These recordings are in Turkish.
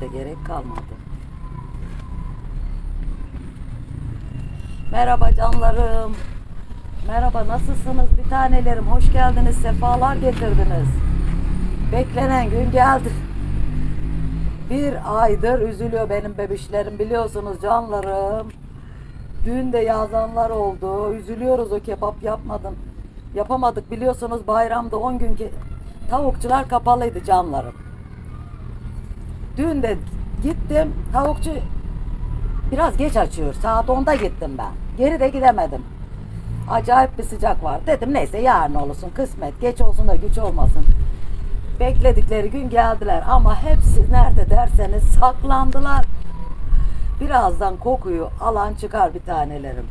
De gerek kalmadı. Merhaba canlarım. Merhaba nasılsınız bir tanelerim? Hoş geldiniz. Sefalar getirdiniz. Beklenen gün geldi. Bir aydır üzülüyor benim bebişlerim biliyorsunuz canlarım. Dün de yazanlar oldu. Üzülüyoruz o kebap yapmadım. Yapamadık biliyorsunuz bayramda 10 gün ki tavukçular kapalıydı canlarım. Dün de gittim tavukçu biraz geç açıyor. Saat 10'da gittim ben. Geri de gidemedim. Acayip bir sıcak var. Dedim neyse yarın olsun kısmet. Geç olsun da güç olmasın. Bekledikleri gün geldiler ama hepsi nerede derseniz saklandılar. Birazdan kokuyu alan çıkar bir tanelerim.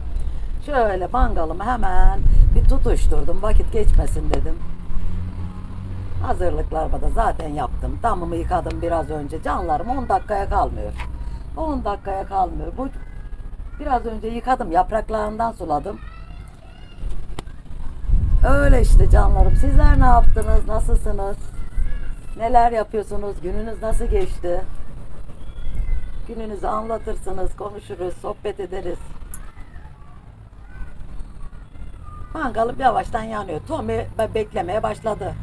Şöyle mangalımı hemen bir tutuşturdum. Vakit geçmesin dedim. Hazırlıklarımı da zaten yaptım. Damımı yıkadım biraz önce. Canlarım 10 dakikaya kalmıyor. 10 dakikaya kalmıyor. Bu biraz önce yıkadım. Yapraklarından suladım. Öyle işte canlarım. Sizler ne yaptınız? Nasılsınız? Neler yapıyorsunuz? Gününüz nasıl geçti? Gününüzü anlatırsınız, konuşuruz, sohbet ederiz. Mangalım yavaştan yanıyor. Tommy be- beklemeye başladı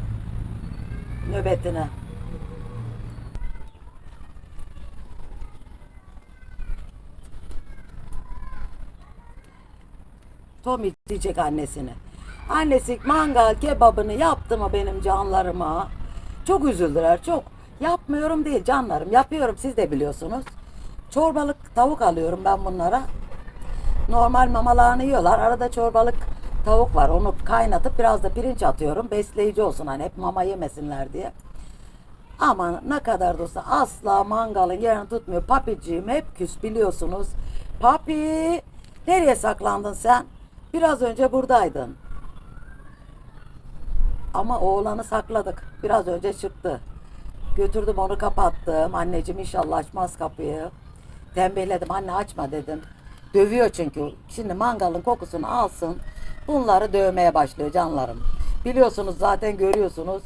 nöbetini. Tommy diyecek annesine. Annesi mangal kebabını yaptı mı benim canlarıma? Çok üzüldüler çok. Yapmıyorum değil canlarım yapıyorum siz de biliyorsunuz. Çorbalık tavuk alıyorum ben bunlara. Normal mamalarını yiyorlar. Arada çorbalık tavuk var. Onu kaynatıp biraz da pirinç atıyorum. Besleyici olsun hani hep mama yemesinler diye. Ama ne kadar da olsa asla mangalın yerini tutmuyor. Papiciğim hep küs biliyorsunuz. Papi nereye saklandın sen? Biraz önce buradaydın. Ama oğlanı sakladık. Biraz önce çıktı. Götürdüm onu kapattım. Anneciğim inşallah açmaz kapıyı. Tembihledim anne açma dedim. Dövüyor çünkü. Şimdi mangalın kokusunu alsın. Bunları dövmeye başlıyor canlarım. Biliyorsunuz zaten görüyorsunuz.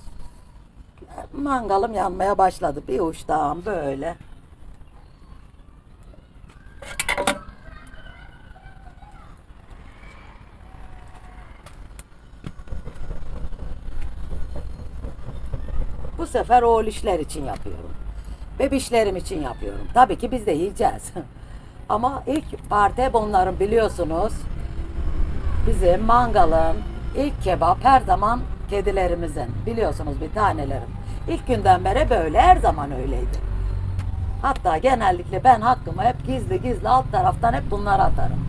Mangalım yanmaya başladı. Bir uçtan böyle. Bu sefer oğul işler için yapıyorum. Bebişlerim için yapıyorum. Tabii ki biz de yiyeceğiz. Ama ilk parti hep biliyorsunuz. Bizim mangalın ilk kebap her zaman kedilerimizin. Biliyorsunuz bir tanelerim. İlk günden beri böyle her zaman öyleydi. Hatta genellikle ben hakkımı hep gizli gizli alt taraftan hep bunları atarım.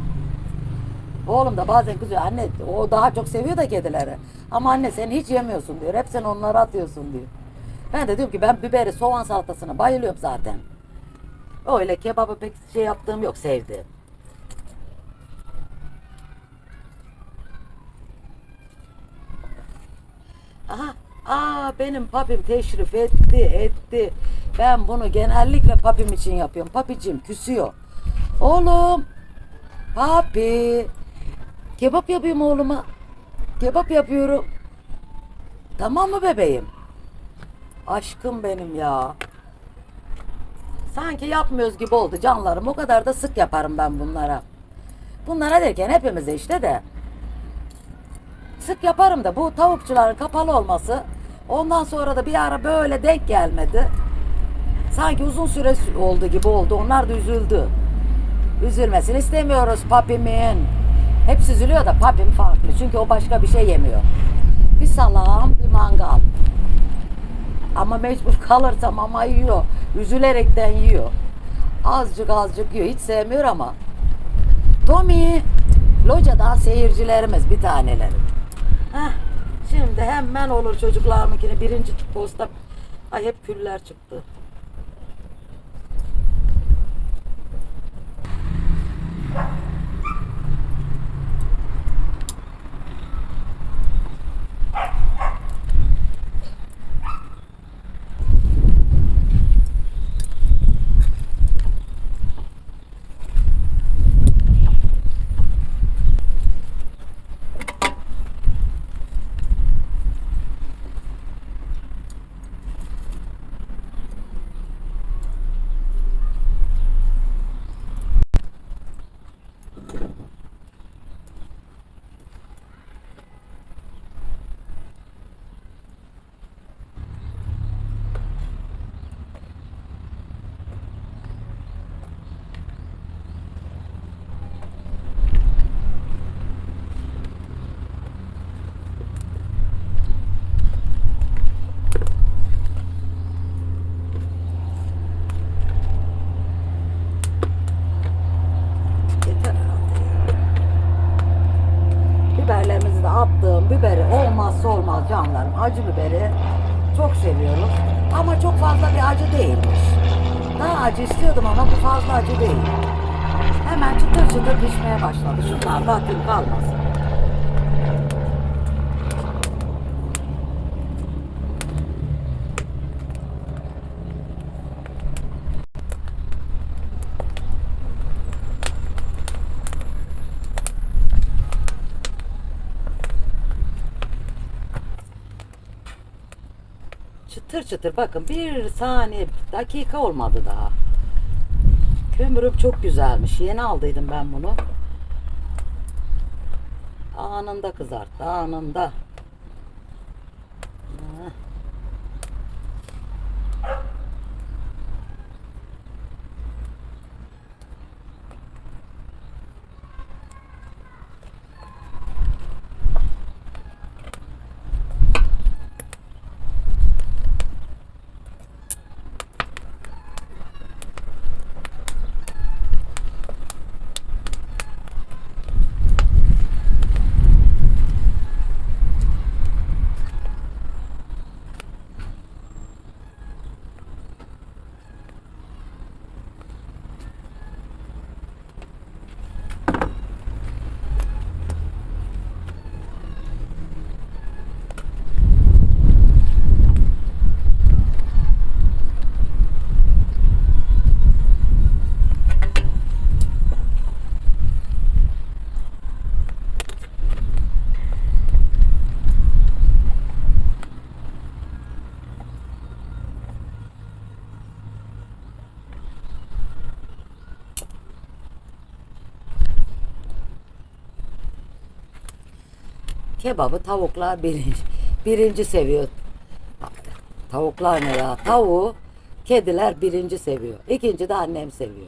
Oğlum da bazen kızıyor anne o daha çok seviyor da kedileri. Ama anne sen hiç yemiyorsun diyor. Hep sen onları atıyorsun diyor. Ben de diyorum ki ben biberi soğan salatasına bayılıyorum zaten. Öyle kebabı pek şey yaptığım yok sevdiğim. Aha, aa benim papim teşrif etti, etti. Ben bunu genellikle papim için yapıyorum. Papicim küsüyor. Oğlum, papi, kebap yapıyorum oğluma. Kebap yapıyorum. Tamam mı bebeğim? Aşkım benim ya. Sanki yapmıyoruz gibi oldu canlarım. O kadar da sık yaparım ben bunlara. Bunlara derken hepimize işte de. Sık yaparım da bu tavukçuların kapalı olması ondan sonra da bir ara böyle denk gelmedi. Sanki uzun süre oldu gibi oldu. Onlar da üzüldü. Üzülmesini istemiyoruz papimin. Hepsi üzülüyor da papim farklı. Çünkü o başka bir şey yemiyor. Bir salam, bir mangal. Ama mecbur kalırsam ama yiyor. Üzülerekten yiyor. Azıcık azıcık yiyor. Hiç sevmiyor ama. Tommy, locadan seyircilerimiz bir taneleri. Heh, şimdi hemen olur çocuklarımınkini. Birinci posta. Ay hep küller çıktı. Acı biberi çok seviyoruz. Ama çok fazla bir acı değilmiş. Daha acı istiyordum ama bu fazla acı değil. Hemen çıtır çıtır pişmeye başladı. Şunlar bakın kalmasın. Çıtır çıtır bakın bir saniye dakika olmadı daha. Kömürüm çok güzelmiş. Yeni aldıydım ben bunu. Anında kızarttı anında. Heh. Kebabı tavuklar birinci, birinci seviyor. Tavuklar ne ya? Tavuğu kediler birinci seviyor. İkinci de annem seviyor.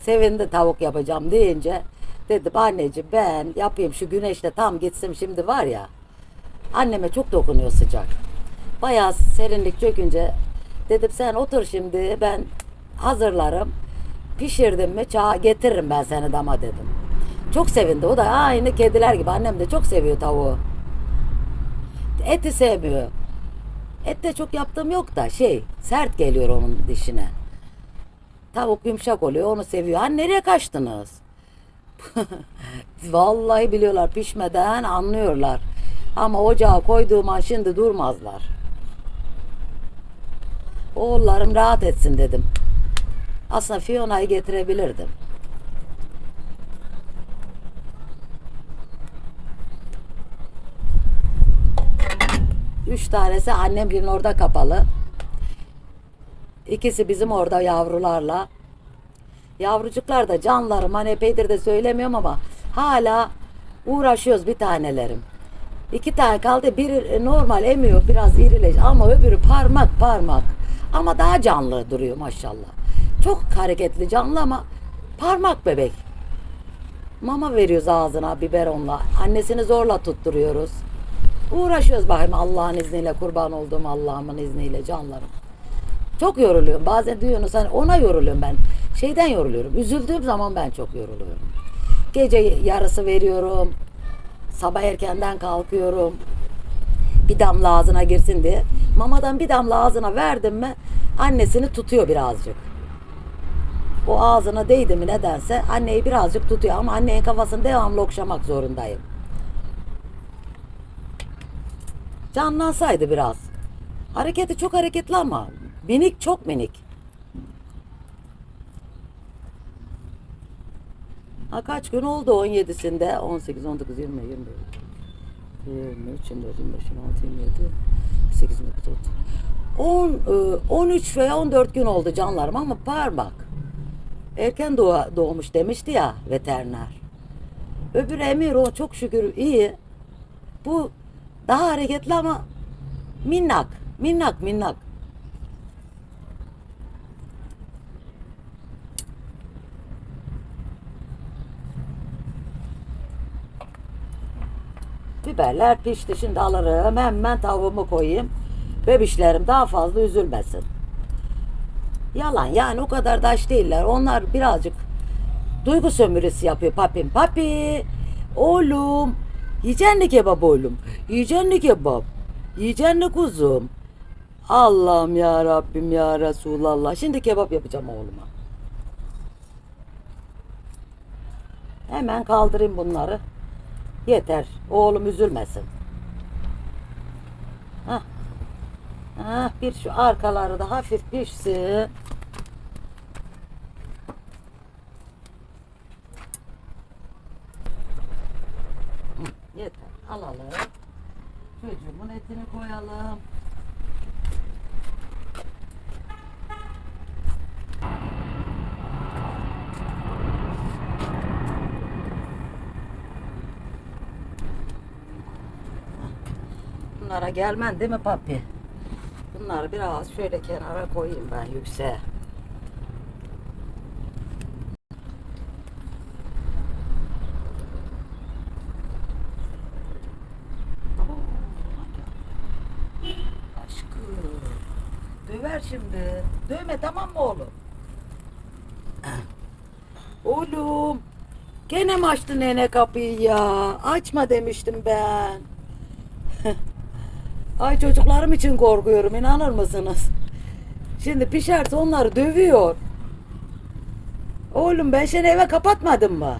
Sevindi tavuk yapacağım deyince dedim anneciğim ben yapayım şu güneşte tam gitsin şimdi var ya. Anneme çok dokunuyor sıcak. Bayağı serinlik çökünce dedim sen otur şimdi ben hazırlarım. Pişirdim mi çağ getiririm ben seni dama dedim. Çok sevindi. O da aynı kediler gibi. Annem de çok seviyor tavuğu. Eti sevmiyor. Et de çok yaptığım yok da şey sert geliyor onun dişine. Tavuk yumuşak oluyor onu seviyor. Ha nereye kaçtınız? Vallahi biliyorlar pişmeden anlıyorlar. Ama ocağa koyduğum an şimdi durmazlar. Oğullarım rahat etsin dedim. Aslında Fiona'yı getirebilirdim. Üç tanesi annemlerin orada kapalı. İkisi bizim orada yavrularla. Yavrucuklar da canlarım hani epeydir de söylemiyorum ama hala uğraşıyoruz bir tanelerim. İki tane kaldı. Biri normal emiyor biraz irileş ama öbürü parmak parmak. Ama daha canlı duruyor maşallah. Çok hareketli canlı ama parmak bebek. Mama veriyoruz ağzına biberonla. Annesini zorla tutturuyoruz. Uğraşıyoruz bakayım Allah'ın izniyle kurban olduğum Allah'ımın izniyle canlarım. Çok yoruluyorum. Bazen diyorsunuz hani ona yoruluyorum ben. Şeyden yoruluyorum. Üzüldüğüm zaman ben çok yoruluyorum. Gece yarısı veriyorum. Sabah erkenden kalkıyorum. Bir damla ağzına girsin diye. Mamadan bir damla ağzına verdim mi annesini tutuyor birazcık. O ağzına değdi mi nedense anneyi birazcık tutuyor ama annenin kafasını devamlı okşamak zorundayım. Canlansaydı biraz. Hareketi çok hareketli ama minik çok minik. Ha kaç gün oldu 17'sinde 18, 19, 20, 21, 23, 24, 25, 26, 27, 28, 29, 30. 10, e, 13 veya 14 gün oldu canlarım ama parmak. Erken doğa, doğmuş demişti ya veteriner. Öbür emir o çok şükür iyi. Bu daha hareketli ama minnak, minnak, minnak. Biberler pişti. Şimdi alırım. Hemen tavuğumu koyayım. Bebişlerim daha fazla üzülmesin. Yalan yani o kadar daş değiller. Onlar birazcık duygu sömürüsü yapıyor papim. Papi oğlum yiyeceksin mi kebap oğlum? Yiyeceksin mi kebap? Yiyeceksin mi kuzum? Allah'ım ya Rabbim ya Resulallah. Şimdi kebap yapacağım oğluma. Hemen kaldırayım bunları. Yeter. Oğlum üzülmesin. Hah. Hah, bir şu arkaları da hafif pişsin. Etini koyalım. Bunlara gelmen değil mi papi? Bunları biraz şöyle kenara koyayım ben yükseğe. Aşkım. Döver şimdi. Dövme tamam mı oğlum? Oğlum. Gene mi açtı nene kapıyı ya? Açma demiştim ben. Ay çocuklarım için korkuyorum inanır mısınız? Şimdi pişerse onları dövüyor. Oğlum ben seni eve kapatmadım mı?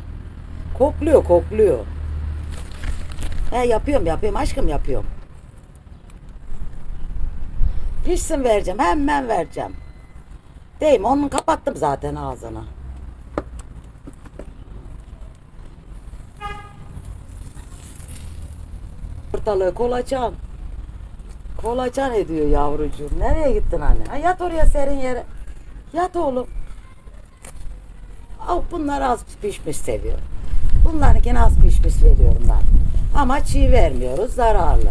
Kokluyor kokluyor. He yapıyorum yapıyorum aşkım yapıyorum. Pişsin vereceğim hemen vereceğim. Değil mi? Onun kapattım zaten ağzını. Ortalığı kolaçan. Kolaçan ediyor yavrucuğum. Nereye gittin anne? Ha, yat oraya serin yere. Yat oğlum. Al bunlar az pişmiş seviyor. Bunlarınkini az pişmiş veriyorum ben. Ama çiğ vermiyoruz zararlı.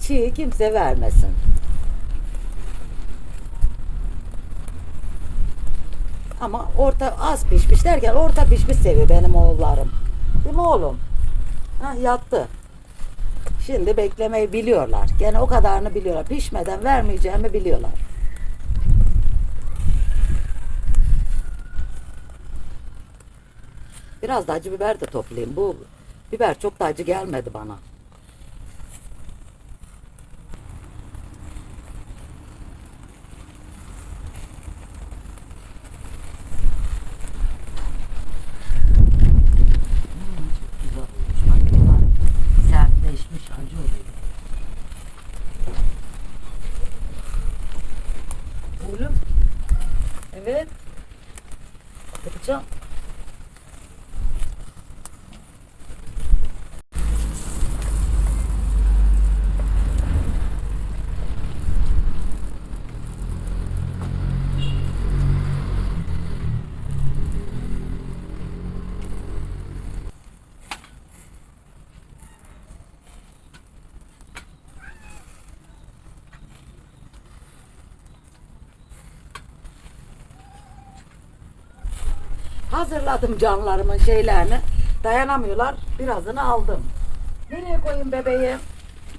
Çiğ kimse vermesin. Ama orta az pişmiş derken orta pişmiş seviyor benim oğullarım. Değil mi oğlum? Ha yattı. Şimdi beklemeyi biliyorlar. Gene o kadarını biliyorlar. Pişmeden vermeyeceğimi biliyorlar. Biraz da acı biber de toplayayım. Bu biber çok da acı gelmedi bana. Güzel olmuş. Bak bunlar sertleşmiş acı oluyor. Oğlum. Evet. Yapacağım. Hazırladım canlarımın şeylerini. Dayanamıyorlar. Birazını aldım. Nereye koyayım bebeğim?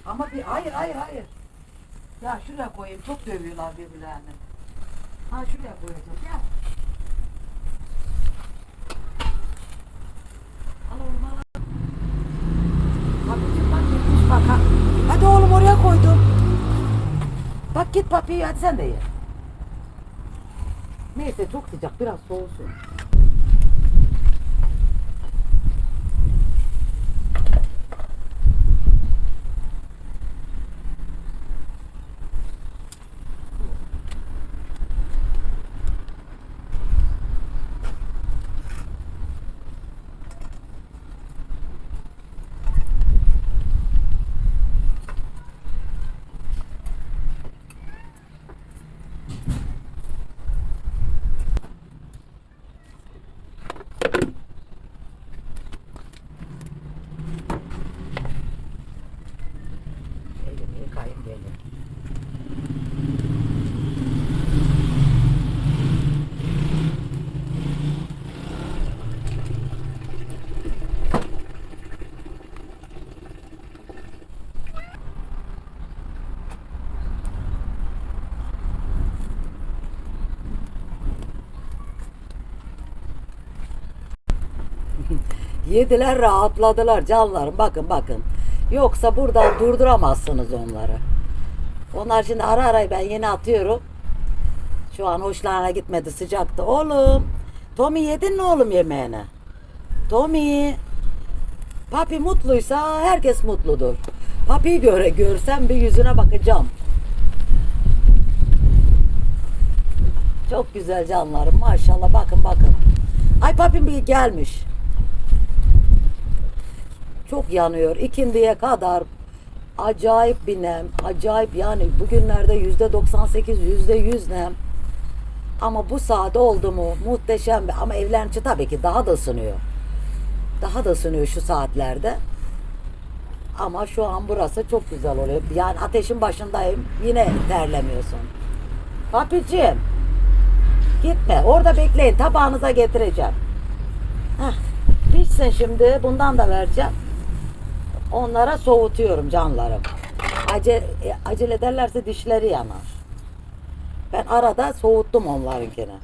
Ama bir hayır hayır hayır. Ya şuraya koyayım. Çok dövüyorlar birbirlerini. Ha şuraya koyacağım. Gel. Al oğlum al. Papicim bak gitmiş bak ha. Hadi oğlum oraya koydum. Bak git papi hadi sen de ye. Neyse çok sıcak biraz soğusun. Yediler rahatladılar canlarım bakın bakın. Yoksa burada durduramazsınız onları. Onlar şimdi ara ara ben yeni atıyorum. Şu an hoşlarına gitmedi sıcaktı. Oğlum, Tommy yedin mi oğlum yemeğini? Tommy, papi mutluysa herkes mutludur. Papiyi göre görsem bir yüzüne bakacağım. Çok güzel canlarım maşallah bakın bakın. Ay papim bir gelmiş. Çok yanıyor. İkindiye kadar acayip bir nem. Acayip yani bugünlerde yüzde 98 yüzde 100 nem. Ama bu saat oldu mu muhteşem bir ama evlerin içi tabii ki daha da ısınıyor. Daha da ısınıyor şu saatlerde. Ama şu an burası çok güzel oluyor. Yani ateşin başındayım. Yine terlemiyorsun. Papicim. Gitme. Orada bekleyin. Tabağınıza getireceğim. Heh. Pişsin şimdi. Bundan da vereceğim. Onlara soğutuyorum canlarım. Acele, acele ederlerse dişleri yanar. Ben arada soğuttum onlarınkini.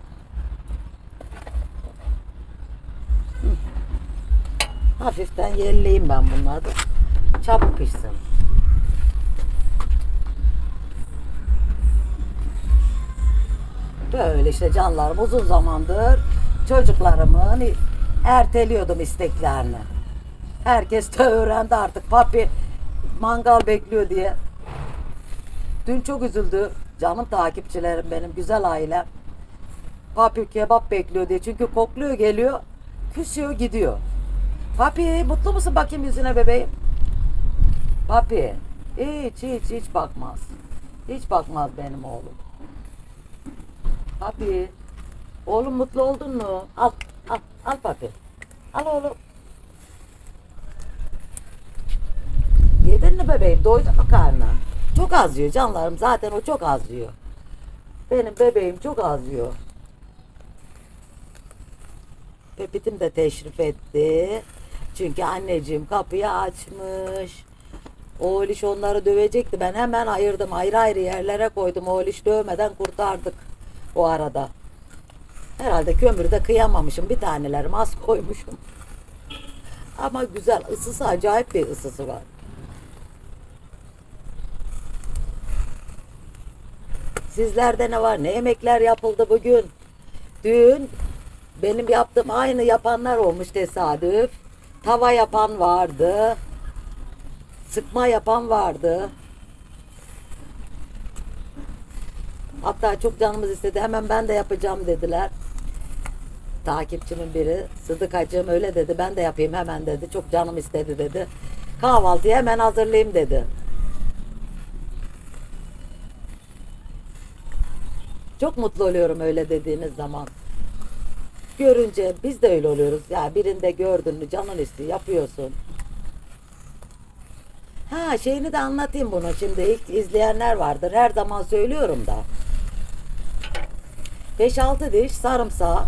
Hafiften yerleyeyim ben bunları. Çabuk pişsin. Böyle işte canlarım uzun zamandır çocuklarımın erteliyordum isteklerini. Herkes de öğrendi artık. Papi mangal bekliyor diye. Dün çok üzüldü. Canım takipçilerim benim, güzel ailem. Papi kebap bekliyor diye. Çünkü kokluyor geliyor. Küsüyor gidiyor. Papi mutlu musun bakayım yüzüne bebeğim? Papi hiç hiç hiç bakmaz. Hiç bakmaz benim oğlum. Papi. Oğlum mutlu oldun mu? Al al al papi. Al oğlum. Yedin mi bebeğim? Doydu mu karnın? Çok az yiyor canlarım. Zaten o çok az yiyor. Benim bebeğim çok az yiyor. Pepitim de teşrif etti. Çünkü anneciğim kapıyı açmış. Oğliş onları dövecekti. Ben hemen ayırdım. Ayrı ayrı yerlere koydum. Oğliş dövmeden kurtardık o arada. Herhalde kömürde kıyamamışım. Bir tanelerim az koymuşum. Ama güzel. ısısı acayip bir ısısı var. Sizlerde ne var? Ne yemekler yapıldı bugün? Dün benim yaptığım aynı yapanlar olmuş tesadüf. Tava yapan vardı. Sıkma yapan vardı. Hatta çok canımız istedi. Hemen ben de yapacağım dediler. Takipçimin biri Sıdıkacığım öyle dedi. Ben de yapayım hemen dedi. Çok canım istedi dedi. Kahvaltıyı hemen hazırlayayım dedi. Çok mutlu oluyorum öyle dediğiniz zaman. Görünce biz de öyle oluyoruz. Ya birinde gördün mü canın istiyor yapıyorsun. Ha şeyini de anlatayım bunu şimdi ilk izleyenler vardır. Her zaman söylüyorum da. 5-6 diş sarımsağı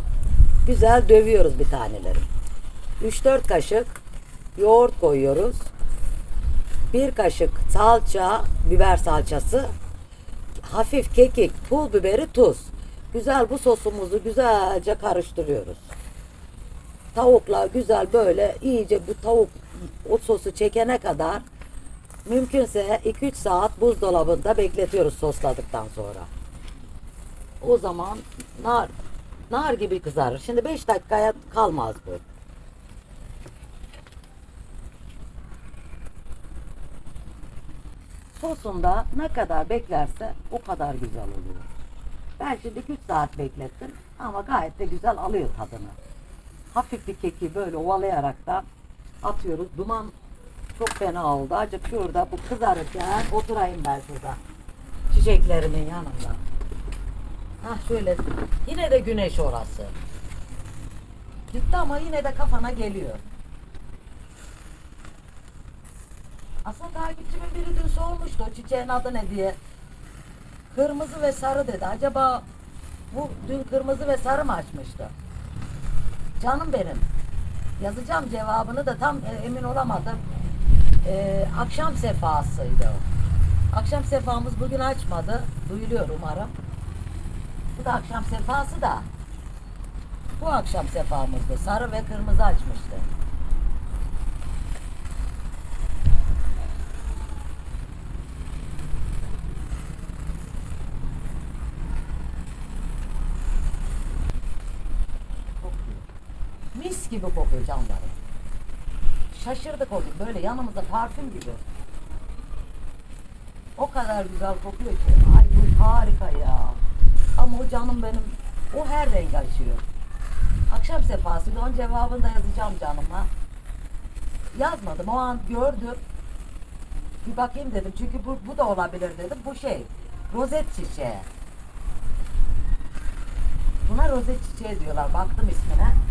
güzel dövüyoruz bir taneleri. 3-4 kaşık yoğurt koyuyoruz. 1 kaşık salça, biber salçası, hafif kekik, pul biberi, tuz. Güzel bu sosumuzu güzelce karıştırıyoruz. Tavukla güzel böyle iyice bu tavuk o sosu çekene kadar mümkünse 2-3 saat buzdolabında bekletiyoruz sosladıktan sonra. O zaman nar nar gibi kızarır. Şimdi 5 dakikaya kalmaz bu. Sosunda ne kadar beklerse o kadar güzel oluyor. Ben şimdi 3 saat beklettim ama gayet de güzel alıyor tadını. Hafif bir keki böyle ovalayarak da atıyoruz. Duman çok fena oldu. Acık şurada bu kızarırken oturayım ben şurada. Çiçeklerimin yanında. Hah şöyle. Yine de güneş orası. Gitti ama yine de kafana geliyor. Aslında takipçimin biri dün sormuştu o çiçeğin adı ne diye. Kırmızı ve sarı dedi. Acaba bu dün kırmızı ve sarı mı açmıştı? Canım benim. Yazacağım cevabını da tam e, emin olamadım. Ee, akşam sefasıydı o. Akşam sefamız bugün açmadı. Duyuluyor umarım. Bu da akşam sefası da. Bu akşam sefamızdı. Sarı ve kırmızı açmıştı. Gibi kokuyor canlarım. Şaşırdık o gün böyle yanımızda parfüm gibi. O kadar güzel kokuyor ki. Ay bu harika ya. Ama o canım benim o her renk açıyor. Akşam sefasıyla onun cevabını da yazacağım canıma. Yazmadım o an gördüm. Bir bakayım dedim çünkü bu, bu da olabilir dedim. Bu şey rozet çiçeği. Buna rozet çiçeği diyorlar. Baktım ismine.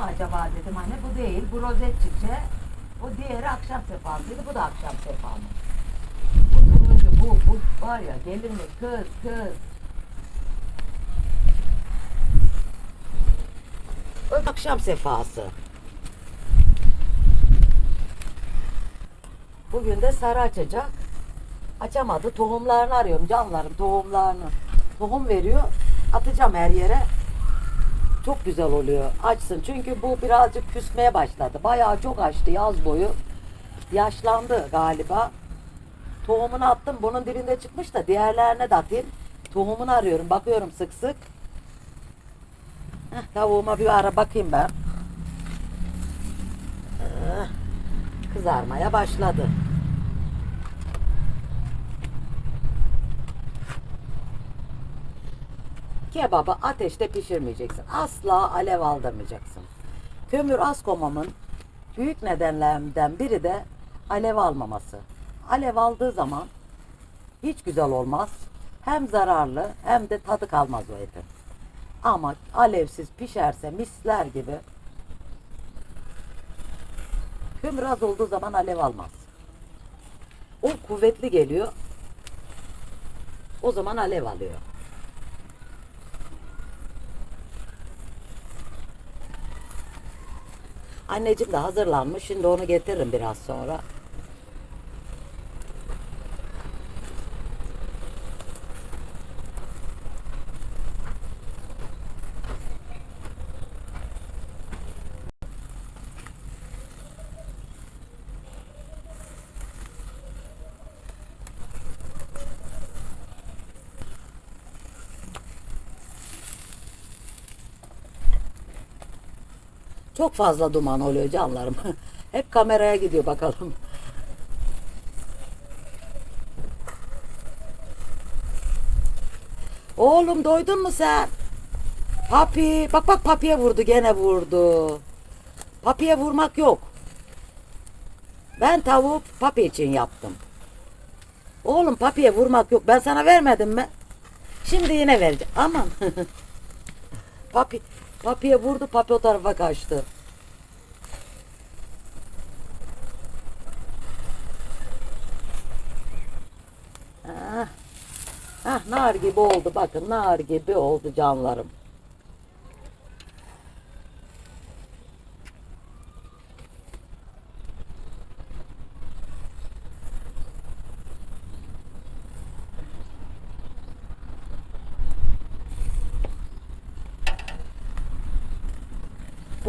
Mu acaba dedim hani bu değil. Bu rozet çiçeği. O diğeri akşam sefasıydı. Bu da akşam sefa mı? Bu turuncu bu. Bu var ya gelinlik kız kız. Öp akşam sefası. Bugün de sarı açacak. Açamadı. Tohumlarını arıyorum canlarım tohumlarını. Tohum veriyor. Atacağım her yere. Çok güzel oluyor. Açsın. Çünkü bu birazcık küsmeye başladı. Bayağı çok açtı yaz boyu. Yaşlandı galiba. Tohumunu attım. Bunun dibinde çıkmış da diğerlerine de atayım. Tohumunu arıyorum. Bakıyorum sık sık. Heh, tavuğuma bir ara bakayım ben. Eh, Kızarmaya başladı. Kebabı ateşte pişirmeyeceksin. Asla alev aldırmayacaksın. Kömür az koymamın büyük nedenlerinden biri de alev almaması. Alev aldığı zaman hiç güzel olmaz. Hem zararlı hem de tadı kalmaz o etin. Ama alevsiz pişerse misler gibi kömür az olduğu zaman alev almaz. O kuvvetli geliyor. O zaman alev alıyor. Anneciğim de hazırlanmış. Şimdi onu getiririm biraz sonra. Çok fazla duman oluyor canlarım. Hep kameraya gidiyor bakalım. Oğlum doydun mu sen? Papi, bak bak papiye vurdu gene vurdu. Papiye vurmak yok. Ben tavuğu papi için yaptım. Oğlum papiye vurmak yok. Ben sana vermedim mi? Şimdi yine vereceğim. Aman. papi, papiye vurdu. Papi o tarafa kaçtı. Ah, ah nar gibi oldu. Bakın nar gibi oldu canlarım.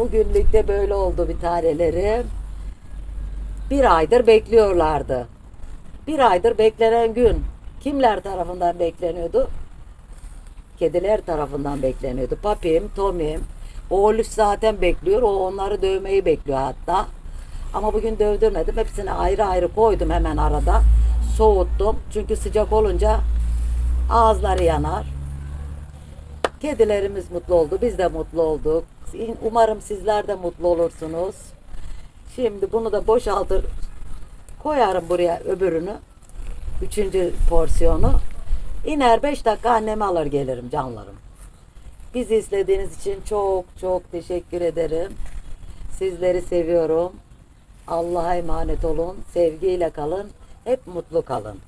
Bugünlük de böyle oldu bir tanelerim. Bir aydır bekliyorlardı. Bir aydır beklenen gün kimler tarafından bekleniyordu? Kediler tarafından bekleniyordu. Papim, Tomim, oğluş zaten bekliyor. O onları dövmeyi bekliyor hatta. Ama bugün dövdürmedim. Hepsini ayrı ayrı koydum hemen arada. Soğuttum. Çünkü sıcak olunca ağızları yanar. Kedilerimiz mutlu oldu. Biz de mutlu olduk. Umarım sizler de mutlu olursunuz. Şimdi bunu da boşaltır koyarım buraya öbürünü. Üçüncü porsiyonu. İner 5 dakika annemi alır gelirim canlarım. Bizi izlediğiniz için çok çok teşekkür ederim. Sizleri seviyorum. Allah'a emanet olun. Sevgiyle kalın. Hep mutlu kalın.